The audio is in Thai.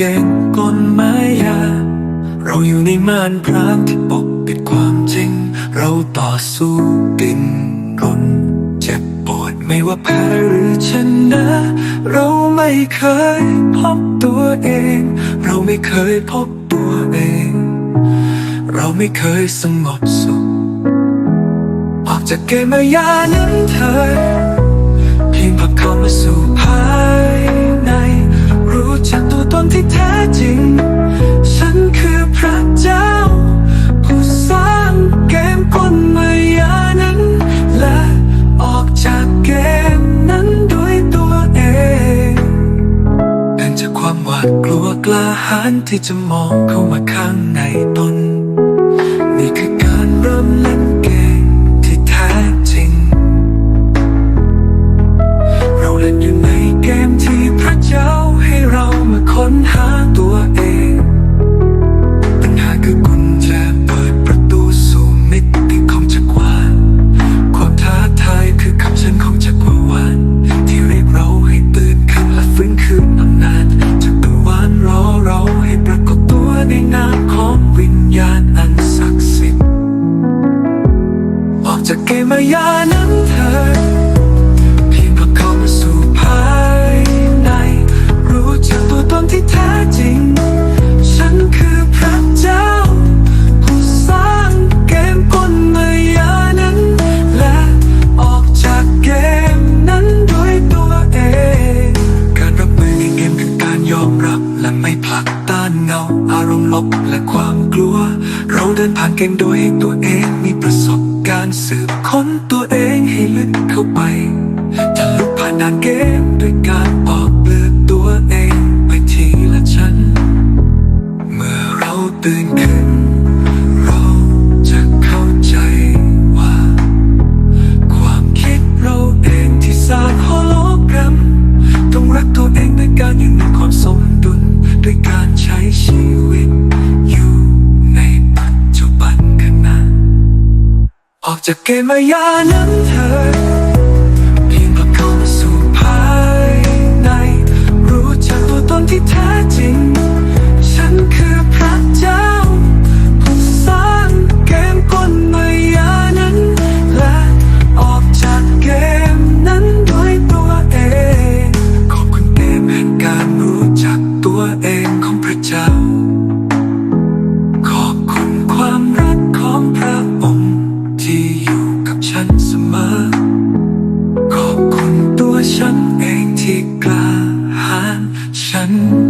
วิตอยู่ในเกมกลมายา เราอยู่ในม่านพรางที่ปกปิดความจริง เราต่อสู้ดิ้นรนเจ็บปวดไม่ว่าแพ้หรือชนะ เราไม่เคยพบตัวเอง เราไม่เคยพบตัวเอง เราไม่เคยสงบสุขออกจากเกมมายานั้นเธอเพียงพักเข้ามาสู่ภา ที่แท้จริง ฉันคือพระเจ้า ผู้สร้างเกมกลมายานั้น และออกจากเกมนั้นด้วยตัวเองเป็นจากความหวาดกลัวกล้าหาญที่จะมองเข้ามาข้างในตน นี่คือ ยานั้นเธอเพียงพราะเข้ามาสู่ภายใน รู้จักตัวตนที่แท้จริง ฉันคือพระเจ้า ผู้สร้างเกมกลมายานั้น และออกจากเกมนั้นด้วยตัวเอง การรับมือในเกมคือการยอมรับและไม่ผลักต้านเงา อารมณ์ลบและความกลัว เราเดินผ่านเกมโดยให้ตัวเองมีประสบการณ์สืบ ค้นตัวเองให้ลึกเข้าไปจะลุกผ่านด่านเกมด้วยการปอกเปลือกตัวเองไปทีละชั้น เมื่อเราตื่นขึ้น เราจะเข้าใจว่า ความคิดเราเองที่สร้างโฮโลแกรมต้องรักตัวเองด้วยการยู่ในความสมดุลด้วยการใช้ชีวิต จเกมายานั้นเธอ เพียงกลับเข้สู่ภายใน รู้จักตัวตนที่แท้จริง ฉันคือพระเจ้าผู้สร้างเกมกลมายานั้น และออกจากเกมนั้นด้วยตัวเอง ขอบคุณเกมแห่งการรู้จักตัวเองของพระเจ้า you.